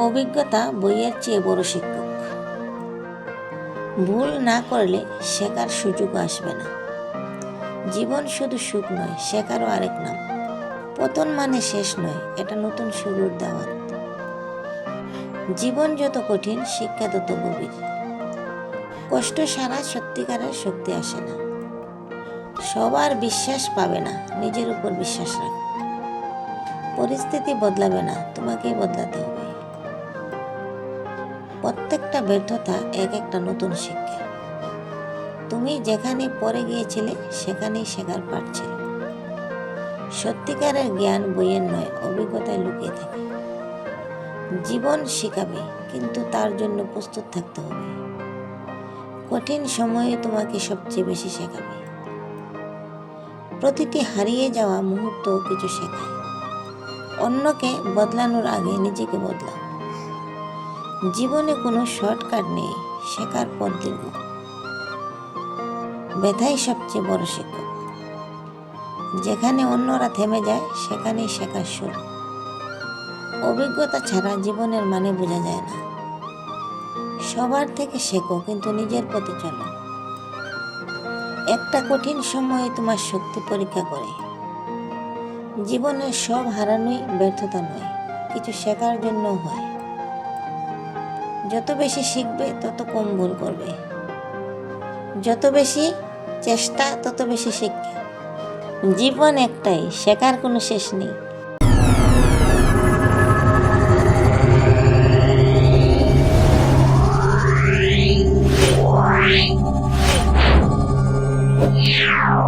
অভিজ্ঞতা বইয়ের চেয়ে বড় শিক্ষক। ভুল না করলে শেখার সুযোগ আসবে না। জীবন শুধু সুখ নয়, শেখারও আরেক নাম। পতন মানে শেষ নয়, এটা নতুন শুরুর দাওয়াত। জীবন যত কঠিন, শিক্ষা তত গভীর। কষ্ট সারা সত্যিকারের শক্তি আসে না। সবার বিশ্বাস পাবে না, নিজের উপর বিশ্বাস রাখ। পরিস্থিতি বদলাবে না, তোমাকেই বদলাতে হবে। প্রত্যেকটা ব্যর্থতা এক একটা নতুন শিক্ষা। তুমি যেখানে পড়ে গিয়েছিলে, সেখানেই শেখার পাঠ সত্যিকারের জ্ঞান বইয়ের নয়, অভিজ্ঞতায় লুকিয়ে থাকে। জীবন শেখাবে, কিন্তু তার জন্য প্রস্তুত থাকতে হবে। কঠিন সময়ে তোমাকে সবচেয়ে বেশি শেখাবে। প্রতিটি হারিয়ে যাওয়া মুহূর্ত কিছু শেখায়। অন্যকে বদলানোর আগে নিজেকে বদলাও। জীবনে কোনো শর্টকাট নেই, শেখার পথ দীর্ঘ। ব্যথাই সবচেয়ে বড় শিক্ষক। যেখানে অন্যরা থেমে যায়, সেখানেই শেখার শুরু অভিজ্ঞতা ছাড়া জীবনের মানে বোঝা যায় না। সবার থেকে শেখো, কিন্তু নিজের পথে চলো। একটা কঠিন সময়ে তোমার শক্তি পরীক্ষা করে। জীবনের সব হারানোই ব্যর্থতা নয়, কিছু শেখার জন্য হয়। যত বেশি শিখবে, তত কম ভুল করবে যত বেশি চেষ্টা, তত বেশি শিক্ষা জীবন একটাই, শেখার কোনো শেষ নেই Yeah.